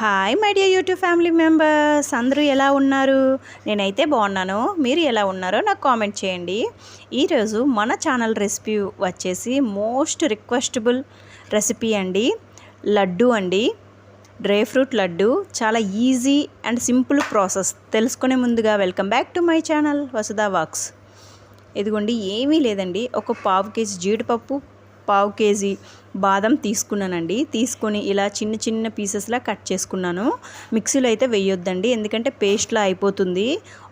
Hi my dear YouTube family members అందరూ ఎలా ఉన్నారు? నేనైతే బాగున్నాను. మీరు ఎలా ఉన్నారో నాకు కామెంట్ చేయండి. ఈరోజు మన ఛానల్ రెసిపీ వచ్చేసి మోస్ట్ రిక్వెస్టబుల్ రెసిపీ అండి. లడ్డు అండి. Dry fruit laddu. చాలా ఈజీ అండ్ సింపుల్ ప్రాసెస్ తెలుసుకునే ముందుగా welcome back to my channel Vasudha vox ఇదిగోండి ఏమీ లేదండి. ఒక పావు కేజీ జీడిపప్పు పావు కేజీ బాదం తీసుకున్నానండి. తీసుకొని ఇలా చిన్న చిన్న పీసెస్లా కట్ చేసుకున్నాను. మిక్సీలో అయితే వేయొద్దండి. ఎందుకంటే పేస్ట్లా అయిపోతుంది.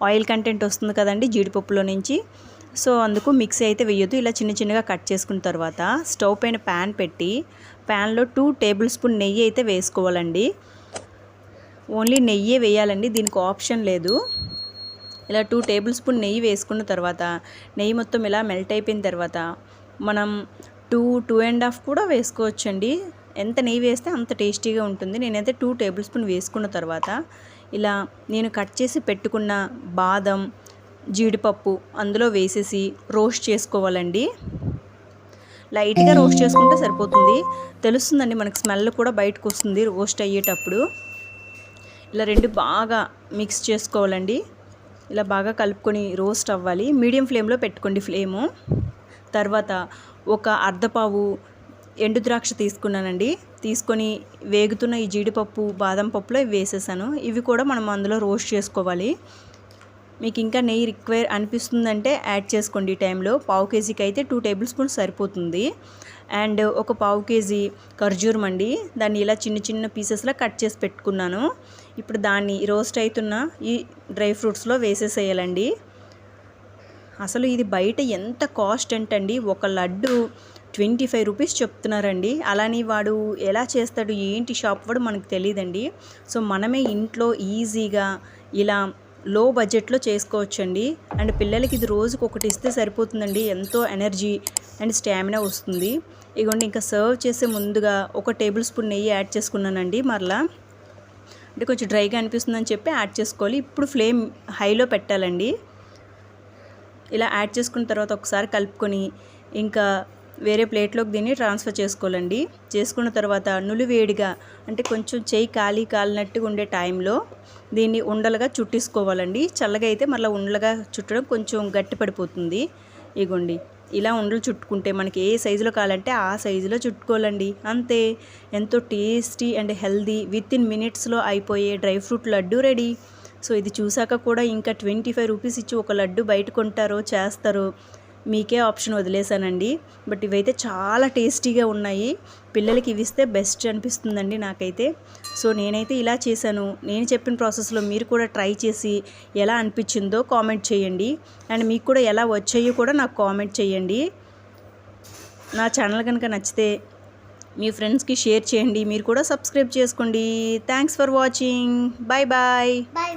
ఆయిల్ కంటెంట్ వస్తుంది కదండి జీడిపప్పులో నుంచి. సో అందుకు మిక్సీ అయితే వేయొద్దు. ఇలా చిన్న చిన్నగా కట్ చేసుకున్న తర్వాత స్టవ్ పైన ప్యాన్ పెట్టి ప్యాన్లో టూ టేబుల్ స్పూన్ నెయ్యి అయితే వేసుకోవాలండి. ఓన్లీ నెయ్యే వేయాలండి. దీనికి ఆప్షన్ లేదు. ఇలా టూ టేబుల్ స్పూన్ నెయ్యి వేసుకున్న తర్వాత నెయ్యి మొత్తం ఇలా మెల్ట్ అయిపోయిన తర్వాత మనం టూ టూ అండ్ హాఫ్ కూడా వేసుకోవచ్చండి. ఎంత నెయ్యి వేస్తే అంత టేస్టీగా ఉంటుంది. నేనైతే టూ టేబుల్ స్పూన్ వేసుకున్న తర్వాత ఇలా నేను కట్ చేసి పెట్టుకున్న బాదం జీడిపప్పు అందులో వేసేసి రోస్ట్ చేసుకోవాలండి. లైట్గా రోస్ట్ చేసుకుంటే సరిపోతుంది. తెలుస్తుందండి మనకి స్మెల్ కూడా బయటకు వస్తుంది రోస్ట్ అయ్యేటప్పుడు. ఇలా రెండు బాగా మిక్స్ చేసుకోవాలండి. ఇలా బాగా కలుపుకొని రోస్ట్ అవ్వాలి. మీడియం ఫ్లేమ్లో పెట్టుకోండి ఫ్లేము. తర్వాత ఒక అర్ధపావు ఎండు ద్రాక్ష తీసుకున్నానండి. తీసుకొని వేగుతున్న ఈ జీడిపప్పు బాదం పప్పులో ఇవి వేసేసాను. ఇవి కూడా మనం అందులో రోస్ట్ చేసుకోవాలి. మీకు ఇంకా నెయ్యి రిక్వైర్ అనిపిస్తుందంటే యాడ్ చేసుకోండి ఈ టైంలో. పావు కేజీకి అయితే టూ టేబుల్ స్పూన్స్ సరిపోతుంది. అండ్ ఒక పావు కేజీ ఖర్జూరం అండి. దాన్ని ఇలా చిన్న చిన్న పీసెస్లో కట్ చేసి పెట్టుకున్నాను. ఇప్పుడు దాన్ని రోస్ట్ అవుతున్న ఈ డ్రై ఫ్రూట్స్లో వేసేసేయాలండి. అసలు ఇది బయట ఎంత కాస్ట్ అంటండి ఒక లడ్డు ట్వంటీ ఫైవ్ రూపీస్ చెప్తున్నారండి. అలానే వాడు ఎలా చేస్తాడు ఏంటి షాప్ వాడు మనకు తెలియదండి. సో మనమే ఇంట్లో ఈజీగా ఇలా లో బడ్జెట్లో చేసుకోవచ్చండి. అండ్ పిల్లలకి ఇది రోజుకి ఒకటి ఇస్తే సరిపోతుందండి. ఎంతో ఎనర్జీ అండ్ స్టామినా వస్తుంది. ఇగోండి ఇంకా సర్వ్ చేసే ముందుగా ఒక టేబుల్ స్పూన్ నెయ్యి యాడ్ చేసుకున్నానండి మరలా. అంటే కొంచెం డ్రైగా అనిపిస్తుందని చెప్పి యాడ్ చేసుకోవాలి. ఇప్పుడు ఫ్లేమ్ హైలో పెట్టాలండి. ఇలా యాడ్ చేసుకున్న తర్వాత ఒకసారి కలుపుకొని ఇంకా వేరే ప్లేట్లోకి దీన్ని ట్రాన్స్ఫర్ చేసుకోవాలండి. చేసుకున్న తర్వాత నులివేడిగా అంటే కొంచెం చేయి కాలి కాలినట్టుగా ఉండే టైంలో దీన్ని ఉండలుగా చుట్టేసుకోవాలండి. చల్లగా అయితే మళ్ళీ ఉండలుగా చుట్టడం కొంచెం గట్టి పడిపోతుంది. ఇగోండి ఇలా ఉండలు చుట్టుకుంటే మనకి ఏ సైజులో కావాలంటే ఆ సైజులో చుట్టుకోవాలండి. అంతే ఎంతో tasty and healthy with in మినిట్స్లో అయిపోయే dry fruit laddu ready. So ఇది చూసాక కూడా ఇంకా ట్వంటీ ఫైవ్ రూపీస్ ఇచ్చి ఒక లడ్డు బయట కొంటారో చేస్తారో మీకే ఆప్షన్ వదిలేశానండి. బట్ ఇవైతే చాలా టేస్టీగా ఉన్నాయి. పిల్లలకి ఇవి ఇస్తే బెస్ట్ అనిపిస్తుందండి నాకైతే. సో నేనైతే ఇలా చేశాను. నేను చెప్పిన ప్రాసెస్లో మీరు కూడా ట్రై చేసి ఎలా అనిపించిందో కామెంట్ చేయండి. అండ్ మీకు కూడా ఎలా వచ్చాయో కూడా నాకు కామెంట్ చేయండి. నా ఛానల్ కనుక నచ్చితే మీ ఫ్రెండ్స్కి షేర్ చేయండి. మీరు కూడా సబ్స్క్రైబ్ చేసుకోండి. Thanks for watching. Bye. Bye bye.